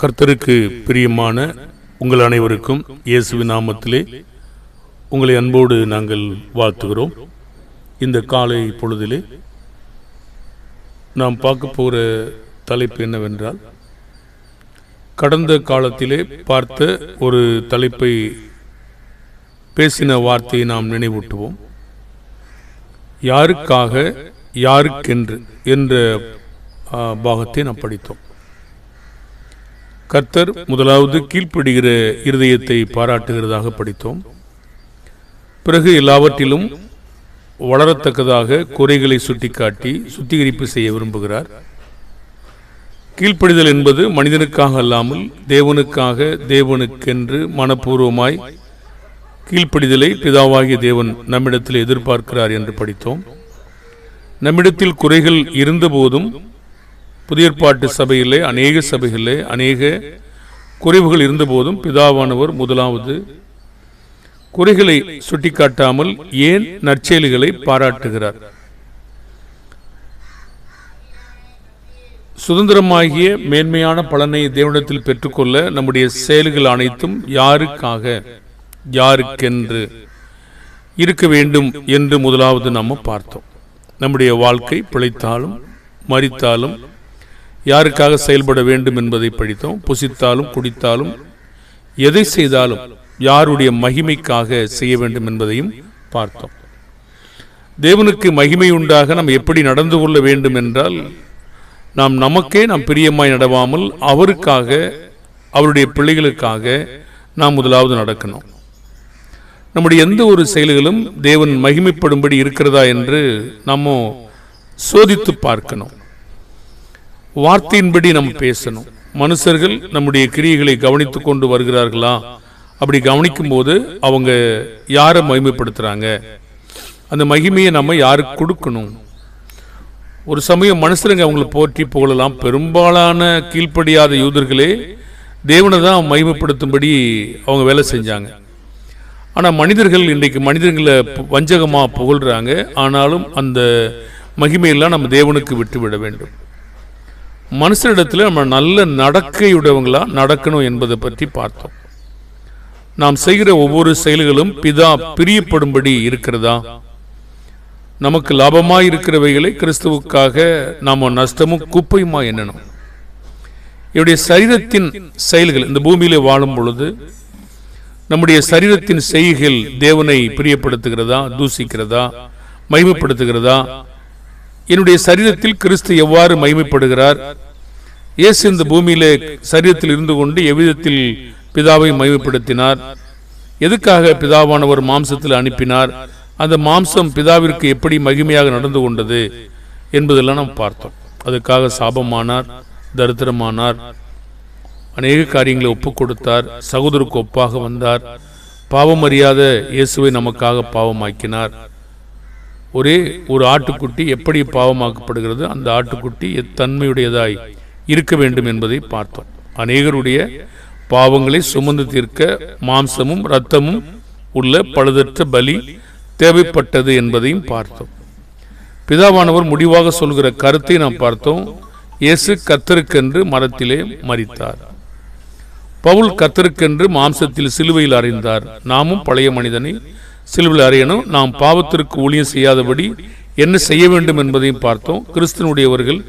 கர்த்தருக்கு பிரியமான உங்கள் அனைவருக்கும் இயேசுவி நாமத்திலே உங்களை அன்போடு நாங்கள் வாழ்த்துகிறோம். இந்த காலை பொழுதிலே நாம் பார்க்க போகிற தலைப்பு என்னவென்றால் கடந்த காலத்திலே பார்த்த ஒரு தலைப்பை பேசின வார்த்தையை நாம் நினைவூட்டுவோம். யாருக்காக யாருக்கென்று என்ற பாகத்தை நாம் படித்தோம். கர்த்தர் முதலாவது கீழ்ப்படுகிற இருதயத்தை பாராட்டுகிறதாக படித்தோம். பிறகு எல்லாவற்றிலும் வளரத்தக்கதாக குறைகளை சுட்டிக்காட்டி சுத்திகரிப்பு செய்ய விரும்புகிறார். கீழ்ப்படிதல் என்பது மனிதனுக்காக அல்லாமல் தேவனுக்காக தேவனுக்கென்று மனப்பூர்வமாய் கீழ்ப்படிதலை பிதாவாகிய தேவன் நம்மிடத்தில் எதிர்பார்க்கிறார் என்று படித்தோம். நம்மிடத்தில் குறைகள் இருந்தபோதும் புதிய ஏற்பாட்டு சபையிலே அநேக சபைகளிலே அநேக குறைவுகள் இருந்தபோதும் பிதாவானவர் முதலாவது குறைகளை சுட்டிக்காட்டாமல் ஏன் நற்செயல்களை பாராட்டுகிறார்? சுதந்திரமாகிய மேன்மையான பலனை தேவனிடத்தில் பெற்றுக்கொள்ள நம்முடைய செயல்கள் அனைத்தும் யாருக்காக யாருக்கென்று இருக்க வேண்டும் என்று முதலாவது நம்ம பார்த்தோம். நம்முடைய வாழ்க்கை பிழைத்தாலும் மறித்தாலும் யாருக்காக செயல்பட வேண்டும் என்பதை படித்தோம். புசித்தாலும் குடித்தாலும் எதை செய்தாலும் யாருடைய மகிமைக்காக செய்ய வேண்டும் என்பதையும் பார்த்தோம். தேவனுக்கு மகிமை உண்டாக நாம் எப்படி நடந்து கொள்ள வேண்டும் என்றால் நாம் நமக்கே நாம் பிரியமாய் நடவாமல் அவருக்காக அவருடைய பிள்ளைகளுக்காக நாம் முதலாவது நடக்கணும். நம்முடைய எந்த ஒரு செயல்களும் தேவன் மகிமைப்படும்படி இருக்கிறதா என்று நம்ம சோதித்து பார்க்கணும். வார்த்தையின்படி நம்ம பேசணும். மனுஷர்கள் நம்முடைய கிரியைகளை கவனித்து கொண்டு வருகிறார்களா? அப்படி கவனிக்கும் போது அவங்க யாரை மகிமைப்படுத்துகிறாங்க அந்த மகிமையை நம்ம யாருக்கு கொடுக்கணும்? ஒரு சமயம் மனுஷருங்க அவங்கள போற்றி புகழலாம். பெரும்பாலான கீழ்ப்படியாத யூதர்களே தேவனை தான் மகிமைப்படுத்தும்படி அவங்க வேலை செஞ்சாங்க. ஆனால் மனிதர்கள் இன்றைக்கு மனிதர்களை வஞ்சகமாக புகழ்கிறாங்க ஆனாலும் அந்த மகிமையெல்லாம் நம்ம தேவனுக்கு விட்டுவிட வேண்டும். மனுஷனிடத்தில் நம்ம நல்ல நடக்கையுடையவங்களா நடக்கணும் என்பதை பற்றி பார்த்தோம். நாம் செய்கிற ஒவ்வொரு செயல்களும் பிதா பிரியப்படும்படி இருக்கிறதா? நமக்கு லாபமாக இருக்கிறவைகளை கிறிஸ்துவுக்காக நாம் நஷ்டமும் குப்பையுமா எண்ணணும். இவருடைய சரீரத்தின் செயல்கள் இந்த பூமியில் வாழும் பொழுது நம்முடைய சரீரத்தின் செய்கைகள் தேவனை பிரியப்படுத்துகிறதா தூசிக்கிறதா மகிமைப்படுத்துகிறதா? என்னுடைய சரீரத்தில் கிறிஸ்து எவ்வாறு மகிமைப்படுகிறார்? இயேசு இந்த பூமியிலே சரீரத்தில் இருந்து கொண்டு எவ்விதத்தில் பிதாவை மகிமைப்படுத்தினார்? எதுக்காக பிதாவானவர் மாம்சத்தில் அனுப்பினார்? அந்த மாம்சம் பிதாவிற்கு எப்படி மகிமையாக நடந்து கொண்டது என்பதெல்லாம் நாம் பார்த்தோம். அதுக்காக சாபமானார் தரித்திரமானார் அநேக காரியங்களை ஒப்புக் கொடுத்தார் சகோதருக்கு ஒப்பாக வந்தார் பாவம் அறியாத இயேசுவை நமக்காக பாவமாக்கினார். ஒரே ஒரு ஆட்டுக்குட்டி எப்படி பாவமாக்கப்படுகிறது அந்த ஆட்டுக்குட்டி எத்தன்மையுடையதாய் இருக்க வேண்டும் என்பதை பார்த்தோம். அநேகருடைய பாவங்களை சுமந்து தீர்க்க மாம்சமும் இரத்தமும் உள்ள பழுதற்ற பலி தேவைப்பட்டது என்பதையும் பார்த்தோம். பிதாவானவர் முடிவாக சொல்கிற கருத்தை நாம் பார்த்தோம். இயேசு கத்தருக்கென்று மரத்திலே மறித்தார் பவுல் கத்தருக்கென்று மாம்சத்தில் சிலுவையில் அறிந்தார். நாமும் பழைய மனிதனை சிலுவையில் அறையணும். நாம் பாவத்திற்கு ஊழியம் செய்யாதபடி என்ன செய்ய வேண்டும் என்பதையும் பார்த்தோம். கிறிஸ்தனுடையவர்கள்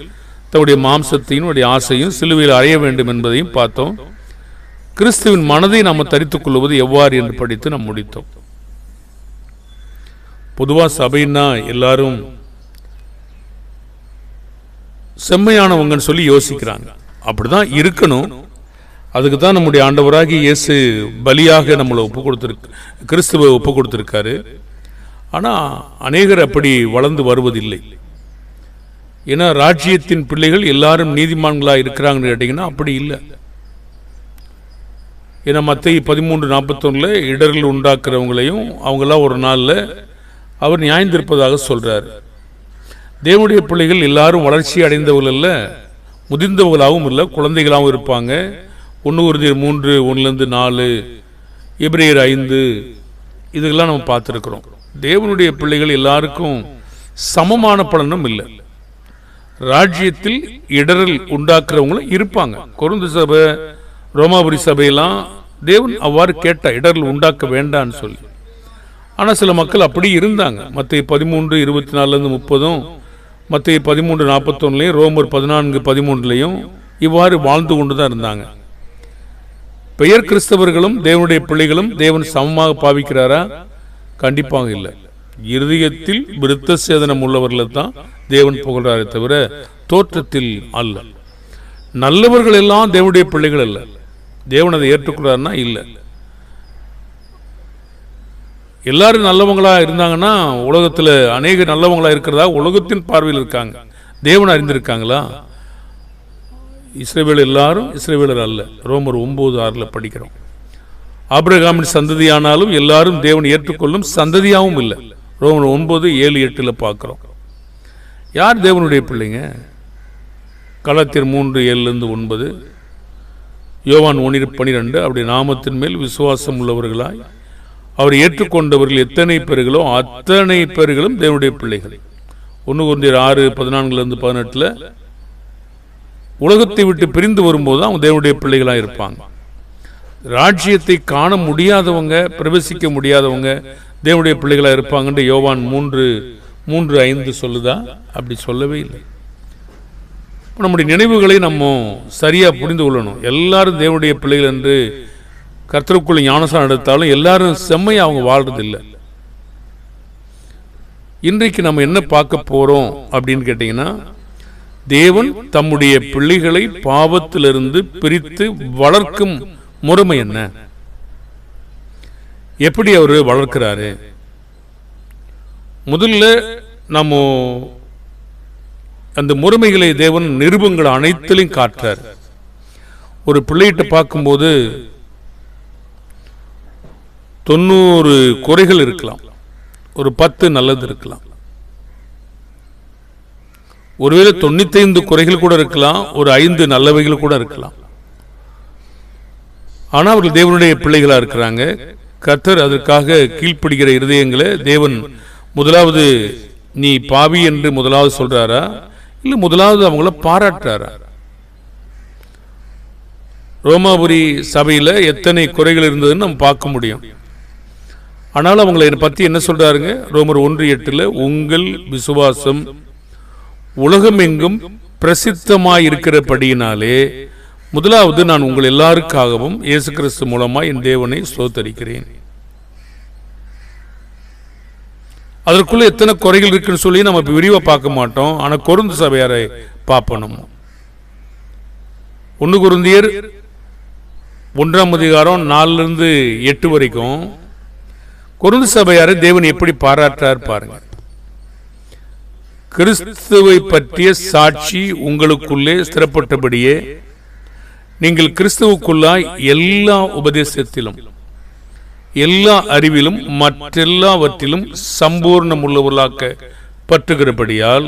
தன்னுடைய மாம்சத்தையும் ஆசையும் சிலுவையில் அறைய வேண்டும் என்பதையும் பார்த்தோம். கிறிஸ்துவின் மனதை நாம் தரித்துக் கொள்வது எவ்வாறு என்று படித்து நாம் முடித்தோம். பொதுவா சபைன்னா எல்லாரும் செம்மையானவங்கன்னு சொல்லி யோசிக்கிறாங்க. அப்படிதான் இருக்கணும். அதுக்கு தான் நம்முடைய ஆண்டவராகி இயேசு பலியாக நம்மளை ஒப்பு கொடுத்துருக்கு கிறிஸ்துவை ஒப்பு கொடுத்துருக்காரு. ஆனால் அநேகர் அப்படி வளர்ந்து வருவதில்லை. ஏன்னா ராஜ்யத்தின் பிள்ளைகள் எல்லாரும் நீதிமான்களாக இருக்கிறாங்கன்னு கேட்டிங்கன்னா அப்படி இல்லை. ஏன்னா மற்ற பதிமூன்று நாற்பத்தொன்னில் இடர்கள் உண்டாக்குறவங்களையும் அவங்களாம் ஒரு நாளில் அவர் நியாயந்திருப்பதாக சொல்கிறார் தேவனுடைய பிள்ளைகள் எல்லாரும் வளர்ச்சி அடைந்தவர்கள் இல்லை முதிர்ந்தவர்களாகவும் இல்லை குழந்தைகளாகவும் இருப்பாங்க. ஒன்று உறுதி மூன்று ஒன்றுலேருந்து நாலு எப்ரேயர் ஐந்து இதுக்கெல்லாம் நம்ம பார்த்துருக்குறோம். தேவனுடைய பிள்ளைகள் எல்லாருக்கும் சமமான பலனும் இல்லை. ராஜ்யத்தில் இடரல் உண்டாக்குறவங்களும் இருப்பாங்க. கொருந்து சபை ரோமாபுரி சபையெல்லாம் தேவன் அவ்வாறு கேட்ட இடரல் உண்டாக்க வேண்டான்னு சொல்லி. ஆனால் சில மக்கள் அப்படி இருந்தாங்க. மற்ற பதிமூன்று இருபத்தி நாலுலேருந்து முப்பதும் மற்ற பதிமூன்று நாற்பத்தொன்னுலையும் ரோமர் பதினான்கு பதிமூன்றுலையும் இவ்வாறு வாழ்ந்து கொண்டு தான் இருந்தாங்க. பெயர் கிறிஸ்தவர்களும் தேவனுடைய பிள்ளைகளும் தேவன் சமமாக பாவிக்கிறாரா? கண்டிப்பாக இல்லை. இருதயத்தில் விருத்த சேதனம் உள்ளவர்களை தான் தேவன் புகழ்றாரே தவிர தோற்றத்தில் அல்ல. நல்லவர்கள் எல்லாம் தேவனுடைய பிள்ளைகள் அல்ல. தேவன் அதை ஏற்றுக்கொள்றாருன்னா இல்லை. எல்லாரும் நல்லவங்களா இருந்தாங்கன்னா உலகத்தில் அநேக நல்லவங்களா இருக்கிறதா? உலகத்தின் பார்வையில் இருக்காங்க. தேவன் அறிந்திருக்காங்களா? இஸ்ரேவேல் எல்லாரும் இஸ்ரேவேலர் அல்ல. ரோமர் ஒன்பது ஆறில் படிக்கிறோம். ஆப்ரகாமின் சந்ததியானாலும் எல்லாரும் தேவன் ஏற்றுக்கொள்ளும் சந்ததியாகவும் இல்லை. ரோமர் ஒன்பது ஏழு எட்டில் பார்க்குறோம் யார் தேவனுடைய பிள்ளைங்க? களத்தில் மூன்று ஏழுலேருந்து ஒன்பது யோவான் ஒன்று பனிரெண்டு அப்படி நாமத்தின் மேல் விசுவாசம் உள்ளவர்களாய் அவர் ஏற்றுக்கொண்டவர்கள் எத்தனை பேர்களோ அத்தனை பேர்களும் தேவனுடைய பிள்ளைகள். ஒன்று குருந்தியர் ஆறு பதினான்குலேருந்து பதினெட்டில் உலகத்தை விட்டு பிரிந்து வரும்போது அவங்க தேவனுடைய பிள்ளைகளாக இருப்பாங்க. ராஜ்யத்தை காண முடியாதவங்க பிரவேசிக்க முடியாதவங்க தேவனுடைய பிள்ளைகளாக இருப்பாங்கன்ட்டு யோவான் மூன்று மூன்று ஐந்து சொல்லுதா? அப்படி சொல்லவே இல்லை. நம்முடைய நினைவுகளை நம்ம சரியாக புரிந்து கொள்ளணும். எல்லாரும் தேவனுடைய பிள்ளைகள் என்று கர்த்தருக்குள்ள ஞானசாரம் எடுத்தாலும் எல்லாரும் செம்மையாக அவங்க வாழ்றதில்லை. இன்றைக்கு நம்ம என்ன பார்க்க போகிறோம் அப்படின்னு கேட்டிங்கன்னா தேவன் தம்முடைய பிள்ளைகளை பாவத்திலிருந்து பிரித்து வளர்க்கும் முறைமை என்ன? எப்படி அவர் வளர்க்கிறாரு? முதல்ல நம்ம அந்த முறைமைகளை தேவன் நிருபங்கள் அனைத்திலையும் காட்டுறார். ஒரு பிள்ளைகிட்ட பார்க்கும்போது தொண்ணூறு குறைகள் இருக்கலாம். ஒரு பத்து நல்லது இருக்கலாம். ஒருவேளை தொண்ணூத்தைந்து குறைகள் கூட இருக்கலாம் ஒரு ஐந்து நல்லவைகள் கூட இருக்கலாம். ஆனால் அவர்கள் தேவனுடைய பிள்ளைகளாக இருக்கிறாங்க. கர்த்தர் அதற்காக கீழ்ப்படுகிற இருதயங்களை தேவன் முதலாவது நீ பாவி என்று முதலாவது சொல்றாரா? இல்லை முதலாவது அவங்கள பாராட்டுறாரா? ரோமாபுரி சபையில் எத்தனை குறைகள் இருந்ததுன்னு நம்ம பார்க்க முடியும். ஆனால் அவங்களை பற்றி என்ன சொல்கிறாருங்க ரோமர் ஒன்று எட்டில் உங்கள் விசுவாசம் உலகமெங்கும் பிரசித்தமாயிருக்கிறபடியினாலே முதலாவது நான் உங்கள் எல்லாருக்காகவும் இயேசு கிறிஸ்து மூலமாய் என் தேவனை ஸ்தோத்தரிக்கிறேன். அதற்குள்ள எத்தனை குறைகள் இருக்குன்னு சொல்லி நம்ம விரிவாக பார்க்க மாட்டோம். ஆனால் கொருந்து சபையாரை பார்ப்போம் ஒன்று குருந்தியர் ஒன்றாம் அதிகாரம் நாலுலேருந்து எட்டு வரைக்கும் கொருந்து சபையாரை தேவன் எப்படி பாராட்டுறார் பாருங்கள் கிறிஸ்துவை பற்றிய சாட்சி உங்களுக்குள்ளே ஸ்திரப்பட்டபடியே நீங்கள் கிறிஸ்துவுக்குள்ளாய் எல்லா உபதேசத்திலும் எல்லா அறிவிலும் மற்றெல்லாவற்றிலும் சம்பூர்ணம் உள்ளவர்களாக்க பற்றுகிறபடியால்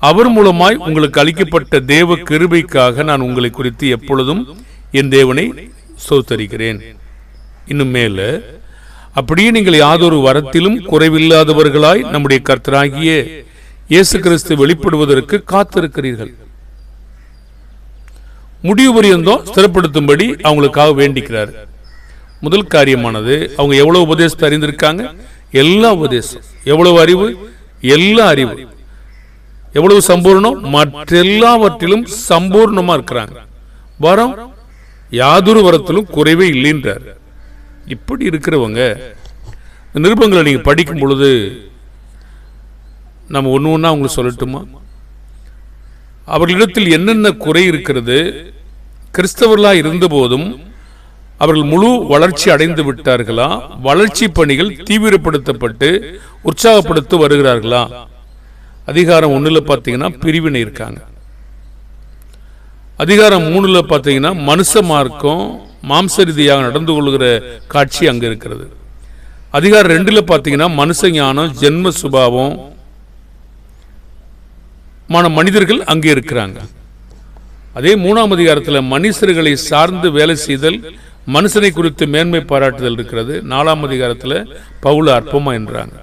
அவர் மூலமாய் உங்களுக்கு அளிக்கப்பட்ட தேவ கிருபைக்காக நான் உங்களை குறித்து எப்பொழுதும் என் தேவனை சோத்தரிக்கிறேன் இன்னும் மேல அப்படியே நீங்கள் யாதொரு வரத்திலும் குறைவில்லாதவர்களாய் நம்முடைய கர்த்தராகிய இயேசு கிறிஸ்து வெளிப்படுவதற்கு காத்திருக்கிறீர்கள். முடிவு பரியந்தம் ஸ்திரப்படுத்தும்படி அவங்களுக்காக வேண்டிக்கிறார். முதல் காரியமானது அவங்க எவ்வளவு உபதேசத்தை அறிந்திருக்காங்க? எல்லா உபதேசம். எவ்வளவு அறிவு? எல்லா அறிவு. எவ்வளவு சம்பூர்ணம்? மற்றெல்லாவற்றிலும் சம்பூர்ணமா இருக்கிறாங்க. வரம்? யாதொரு வரத்திலும் குறைவே இல்லைன்றார். இப்படி இருக்கிறவங்க இந்த நிருபங்களை நீங்க படிக்கும் பொழுது நம்ம ஒன்று ஒன்றா அவங்களுக்கு சொல்லட்டுமா? அவர்களிடத்தில் என்னென்ன குறை இருக்கிறது? கிறிஸ்தவர்களா இருந்தபோதும் அவர்கள் முழு வளர்ச்சி அடைந்து விட்டார்களா? வளர்ச்சி பணிகள் தீவிரப்படுத்தப்பட்டு உற்சாகப்படுத்த வருகிறார்களா? அதிகாரம் ஒண்ணுல பார்த்தீங்கன்னா பிரிவினை இருக்காங்க. அதிகாரம் மூணுல பார்த்தீங்கன்னா மனுஷ மார்க்கம் மாம்ச ரீதியாக நடந்து கொள்கிற காட்சி அங்க இருக்கிறது. அதிகாரம் ரெண்டுல பார்த்தீங்கன்னா மனுஷ ஞானம் ஜென்ம சுபாவம் மான மனிதர்கள் அங்கே இருக்கிறாங்க. அதே மூணாம் அதிகாரத்தில் மனுஷர்களை சார்ந்து வேலை செய்தல் மனுஷனை குறித்து மேன்மை பாராட்டுதல் இருக்கிறது. நாலாம் அதிகாரத்தில் பவுல அற்பமா என்றாங்க.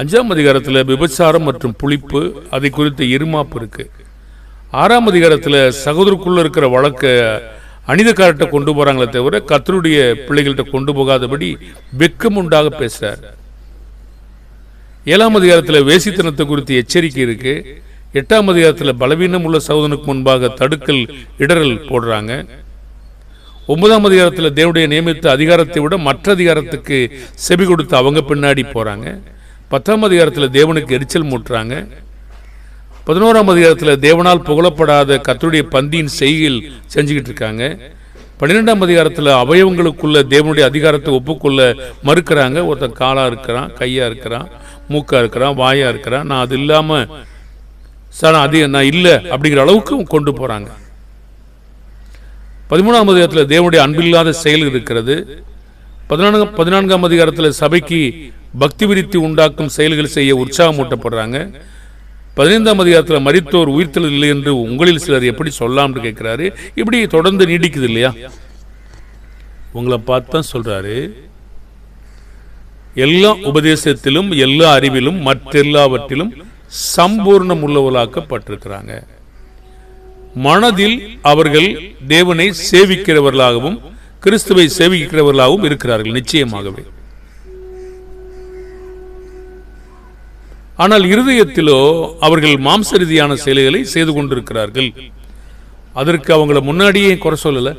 அஞ்சாம் அதிகாரத்தில் விபச்சாரம் மற்றும் புளிப்பு அதை குறித்த இருமாப்பு இருக்கு. ஆறாம் அதிகாரத்தில் சகோதரருக்குள்ள இருக்கிற வழக்க அனிதக்காரர்கிட்ட கொண்டு போகிறாங்களே தவிர கத்தருடைய பிள்ளைகள்கிட்ட கொண்டு போகாதபடி வெக்கம் உண்டாக பேசுறார். ஏழாம் அதிகாரத்தில் வேசித்தனத்தை குறித்து எச்சரிக்கை இருக்கு. எட்டாம் அதிகாரத்தில் பலவீனம் உள்ள சகோதரனுக்கு முன்பாக தடுக்கல் இடரல் போடுறாங்க. ஒன்பதாம் அதிகாரத்தில் தேவனுடைய நியமித்த அதிகாரத்தை விட மற்ற அதிகாரத்துக்கு செவி கொடுத்து அவங்க பின்னாடி போகிறாங்க பத்தாம் அதிகாரத்தில் தேவனுக்கு எரிச்சல் மூட்டுறாங்க. பதினோராம் அதிகாரத்தில் தேவனால் புகழப்படாத கத்துடைய பந்தியின் செய்கையில் செஞ்சுக்கிட்டு இருக்காங்க. பன்னிரெண்டாம் அதிகாரத்தில் அவயவங்களுக்குள்ள தேவனுடைய அதிகாரத்தை ஒப்புக்கொள்ள மறுக்கிறாங்க. ஒருத்தன் காலாக இருக்கிறான் கையாக இருக்கிறான் மூக்கா இருக்கிறான் வாயாக இருக்கிறான். நான் அது இல்லாமல் சார் அது நான் இல்லை அப்படிங்கிற அளவுக்கு கொண்டு போறாங்க. பதிமூணாம் அதிகாரத்தில் தேவனுடைய அன்பில்லாத செயல் இருக்கிறது. பதினான்கு பதினான்காம் அதிகாரத்தில் சபைக்கு பக்தி விருத்தி உண்டாக்கும் செயல்கள் செய்ய உற்சாகமூட்டப்படுறாங்க. பதினைந்தாம் அதிகாரத்தில் மறித்தோர் உயிர்த்தல் இல்லை என்று உங்களில் சிலர் எப்படி சொல்லலாம்னு கேட்கிறாரு? இப்படி தொடர்ந்து நீடிக்குது இல்லையா? உங்களை பார்த்து தான் சொல்றாரு. எல்லா உபதேசத்திலும் எல்லா அறிவிலும் மற்றெல்லாவற்றிலும் சம்பூர்ணம் உள்ளவர்களாக்கப்பட்டிருக்கிறாங்க மனதில் அவர்கள் தேவனை சேவிக்கிறவர்களாகவும் கிறிஸ்துவை சேவிக்கிறவர்களாகவும் இருக்கிறார்கள் நிச்சயமாகவே. ஆனால் இருதயத்திலோ அவர்கள் மாம்ச ரீதியான செயல்களை செய்து கொண்டிருக்கிறார்கள். அதற்கு அவங்கள முன்னாடியே குறை சொல்லல.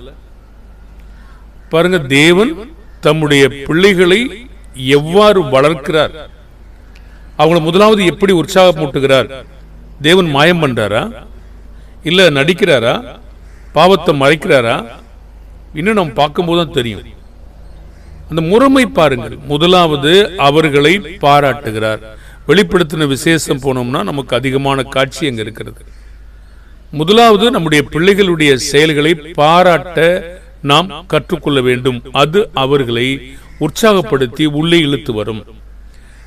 பாருங்க தேவன் தம்முடைய பிள்ளைகளை எவ்வாறு வளர்க்கிறார்? அவங்கள முதலாவது எப்படி உற்சாகமூட்டுகிறார்? தேவன் மாயம் பண்றாரா? இல்ல நடிக்கிறாரா? பாவத்தை மறைக்கிறாரா? இன்னும் நம்ம பார்க்கும்போது தான் தெரியும். அந்த முறைமை பாருங்கள். முதலாவது அவர்களை பாராட்டுகிறார். வெளிப்படுத்தின விசேஷம் போனோம்னா நமக்கு அதிகமான காட்சி அங்கே இருக்கிறது. முதலாவது நம்முடைய பிள்ளைகளுடைய செயல்களை பாராட்ட நாம் கற்றுக்கொள்ள வேண்டும். அது அவர்களை உற்சாகப்படுத்தி உள்ளே இழுத்து வரும்.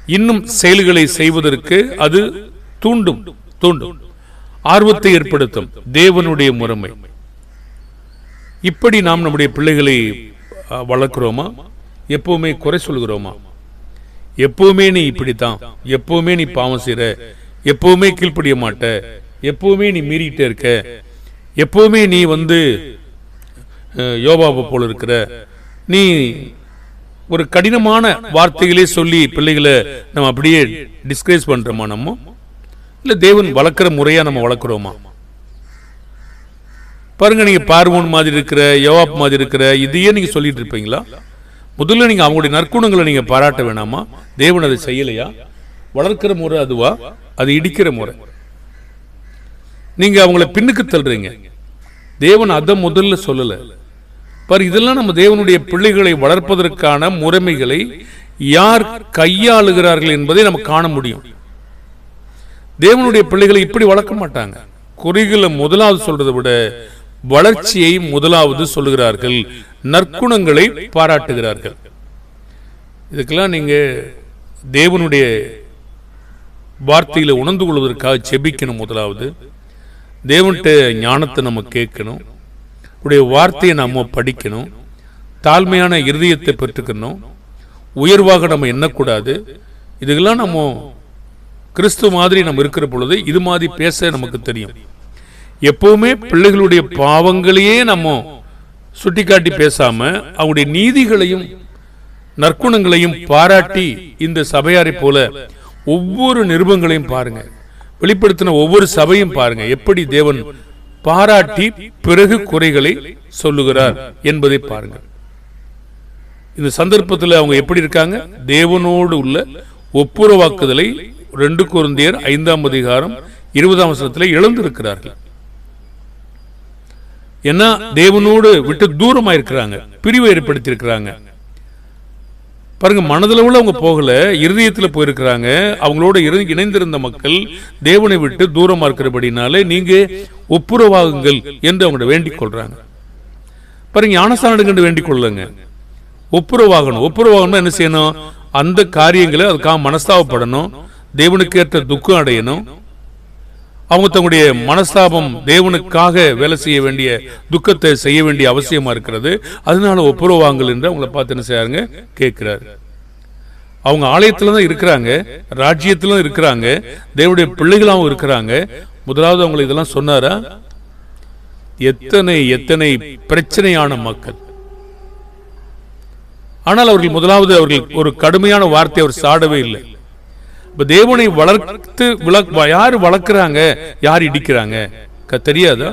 இன்னும் செயல்களை செய்வதற்கு அது தூண்டும் தூண்டும். ஆர்வத்தை ஏற்படுத்தும். தேவனுடைய முறைமை. இப்படி நாம் நம்முடைய பிள்ளைகளை வளர்க்கிறோமா? எப்பவுமே குறை சொல்கிறோமா? எப்பவுமே நீ இப்படித்தான். எப்பவுமே நீ பாவம் செய்ற. எப்பவுமே கீழ்ப்படிய மாட்ட. எப்பவுமே நீ மீறிக்கிட்டே இருக்க. எப்பவுமே நீ வந்து யோபாவை போல இருக்கிற. நீ ஒரு கடினமான வார்த்தைகளே சொல்லி பிள்ளைகளை நம்ம அப்படியே டிஸ்கரேஜ் பண்றோமா நம்ம? இல்ல தேவன் வளர்க்குற முறையா நம்ம வளர்க்குறோமா? பாருங்க நீங்க பார்வோன் மாதிரி இருக்கிற யோவாப் மாதிரி இருக்கிற இதையே நீங்க சொல்லிட்டு இருப்பீங்களா? முதல்ல நீங்க அவங்களுடைய நற்குணங்களை நீங்க பாராட்ட வேணாமா? தேவன் அதை செய்யலையா? வளர்க்கிற முறை அதுவா? அது இடிக்கிற முறை. நீங்க அவங்கள பின்னுக்கு தள்ளுறீங்க. தேவன் அதை முதல்ல சொல்லல. பார் இதெல்லாம் நம்ம தேவனுடைய பிள்ளைகளை வளர்ப்பதற்கான முறைமைகளை யார் கையாளுகிறார்கள் என்பதை நம்ம காண முடியும். தேவனுடைய பிள்ளைகளை இப்படி வளர்க்க மாட்டாங்க. குறிகளை முதலாவது சொல்றதை விட வளர்ச்சியை முதலாவது சொல்லுகிறார்கள். நற்குணங்களை பாராட்டுகிறார்கள். இதுக்கெல்லாம் நீங்கள் தேவனுடைய வார்த்தையில் உணர்ந்து கொள்வதற்காக செபிக்கணும் முதலாவது. தேவன்கிட்ட ஞானத்தை நம்ம கேட்கணும். உடைய வார்த்தையை நம்ம படிக்கணும். தாழ்மையான இருதயத்தை பெற்றுக்கணும். உயர்வாக நம்ம எண்ணக்கூடாது. இதுக்கெல்லாம் நம்ம கிறிஸ்து மாதிரி நம்ம இருக்கிற பொழுது இது மாதிரி பேச நமக்கு தெரியும். எப்பவுமே பிள்ளைகளுடைய பாவங்களையே நம்ம சுட்டிக்காட்டி பேசாம அவங்களுடைய நீதிகளையும் நற்குணங்களையும் பாராட்டி இந்த சபையாரை போல ஒவ்வொரு நிருபங்களையும் பாருங்க. வெளிப்படுத்தின ஒவ்வொரு சபையும் பாருங்க. எப்படி தேவன் பாராட்டி பிறகு குறைகளை சொல்லுகிறார் என்பதை பாருங்க. இந்த சந்தர்ப்பத்தில் அவங்க எப்படி இருக்காங்க? தேவனோடு உள்ள ஒப்புரவாக்குதலை ரெண்டு குருந்தியர் ஐந்தாம் அதிகாரம் இருபதாம் வசனத்தில் இழந்திருக்கிறார்கள் ஏன்னா தேவனோடு விட்டு தூரமா இருக்கிறாங்க பிரிவை ஏற்படுத்தி இருக்கிறாங்க பாருங்க உள்ள அவங்க போகல இருதயத்தில் போயிருக்கிறாங்க. அவங்களோட இரு- இணைந்திருந்த மக்கள் தேவனை விட்டு தூரமா இருக்கிறபடினாலே நீங்க ஒப்புரவாகுங்கள் என்று அவங்க வேண்டிக் கொள்றாங்க. பாருங்க ஞானஸ்தானம் வேண்டிக் கொள்ளுங்க. ஒப்புரவாகணும். ஒப்புரவாகணும் என்ன செய்யணும்? அந்த காரியங்களை அதுக்காக மனஸ்தாவப்படணும் தேவனுக்கு ஏற்ற துக்கம் அடையணும். அவங்க தங்களுடைய மனஸ்தாபம் தேவனுக்காக வேலை செய்ய வேண்டிய துக்கத்தை செய்ய வேண்டிய அவசியமா இருக்கிறது. அதனால ஒப்புரவாங்கள் என்று அவங்கள பார்த்து என்ன செய்யாருங்க கேட்கிறாரு. அவங்க ஆலயத்துல தான் இருக்கிறாங்க ராஜ்யத்துல இருக்கிறாங்க தேவனுடைய பிள்ளைகளாகவும் இருக்கிறாங்க. முதலாவது அவங்க இதெல்லாம் சொன்னாரா? எத்தனை எத்தனை பிரச்சனையான மக்கள். ஆனால் அவர்கள் முதலாவது அவர்கள் ஒரு கடுமையான வார்த்தை அவர் சாடவே இல்லை. இப்போ தேவனை வளர்த்து விளக் யார் வளர்க்குறாங்க? யார் இடிக்கிறாங்க? க- தெரியாதா?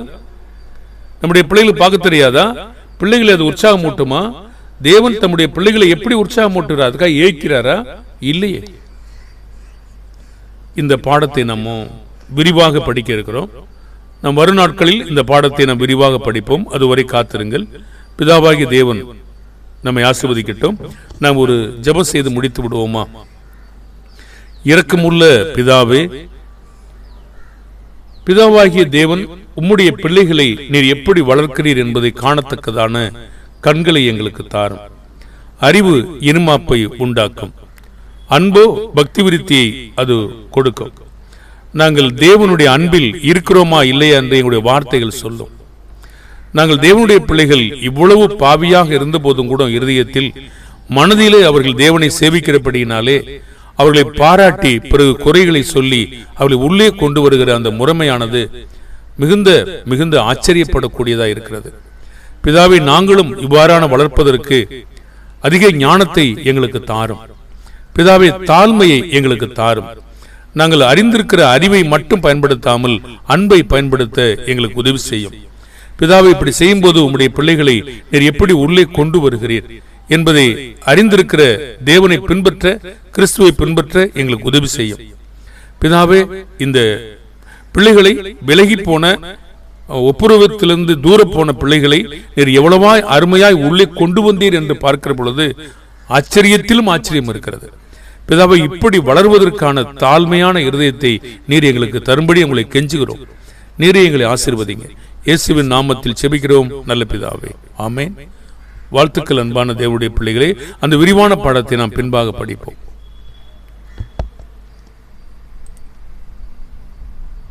நம்முடைய பிள்ளைகளுக்கு பார்க்க தெரியாதா? பிள்ளைகளை அது உற்சாகம் மூட்டுமா தேவன் தம்முடைய பிள்ளைகளை எப்படி உற்சாகம் மூட்டுறார் அதுக்காக ஏய்க்கிறாரா? இல்லையே. இந்த பாடத்தை நம்ம விரிவாக படிக்க இருக்கிறோம். நம் வரும் நாட்களில் இந்த பாடத்தை நாம் விரிவாக படிப்போம். அதுவரை காத்திருங்கள். பிதாவாகிய தேவன் நம்மை ஆசிர்வதிக்கட்டும். நாம் ஒரு ஜெபம் செய்து முடித்து விடுவோமா? இரக்கமுள்ள பிதாவே பிதாவாகிய தேவன் உம்முடைய பிள்ளைகளை நீர் எப்படி வளர்க்கிறீர் என்பதை காணத்தக்கதான கண்களை எங்களுக்கு தாரும். அறிவு இனிமாப்பை உண்டாக்கும். அன்போ பக்தி விருத்தியை அது கொடுக்கும். நாங்கள் தேவனுடைய அன்பில் இருக்கிறோமா இல்லையா என்று எங்களுடைய வார்த்தைகள் சொல்லும். நாங்கள் தேவனுடைய பிள்ளைகள் இவ்வளவு பாவியாக இருந்த போதும் கூட இருதயத்தில் மனதிலே அவர்கள் தேவனை சேவிக்கிறபடியினாலே அவர்களை பாராட்டி பிறகு குறைகளை சொல்லி அவர்களை உள்ளே கொண்டு வருகிற அந்த முறைமையானது மிகுந்த மிகுந்த ஆச்சரியப்படக்கூடியதா இருக்கிறது. பிதாவை நாங்களும் இவ்வாறான வளர்ப்பதற்கு அதிக ஞானத்தை எங்களுக்கு தாரும். பிதாவை தாழ்மையை எங்களுக்கு தாரும். நாங்கள் அறிந்திருக்கிற அறிவை மட்டும் பயன்படுத்தாமல் அன்பை பயன்படுத்த எங்களுக்கு உதவி செய்யும். பிதாவை இப்படி செய்யும்போது உம்முடைய பிள்ளைகளை நீர் எப்படி உள்ளே கொண்டு வருகிறீர்? என்பதை அறிந்திருக்கிற தேவனை பின்பற்ற கிறிஸ்துவை பின்பற்ற எங்களுக்கு உதவி செய்யும். பிதாவே இந்த பிள்ளைகளை விலகி போன ஒப்புரவத்திலிருந்து தூர போன பிள்ளைகளை நீர் எவ்வளவாய் அருமையாய் உள்ளே கொண்டு வந்தீர் என்று பார்க்கிற பொழுது ஆச்சரியத்திலும் ஆச்சரியம் இருக்கிறது. பிதாவை இப்படி வளர்வதற்கான தாழ்மையான இருதயத்தை நீர் எங்களுக்கு தரும்படி உங்களை கெஞ்சுகிறோம். நீரே எங்களை ஆசீர்வதிங்க. இயேசுவின் நாமத்தில் செபிக்கிறோம். நல்ல பிதாவே. ஆமேன். வாழ்த்துக்கள் அன்பான தேவனுடைய பிள்ளைகளே அந்த விரிவான பாடத்தை நாம் பின்பாக படிப்போம்.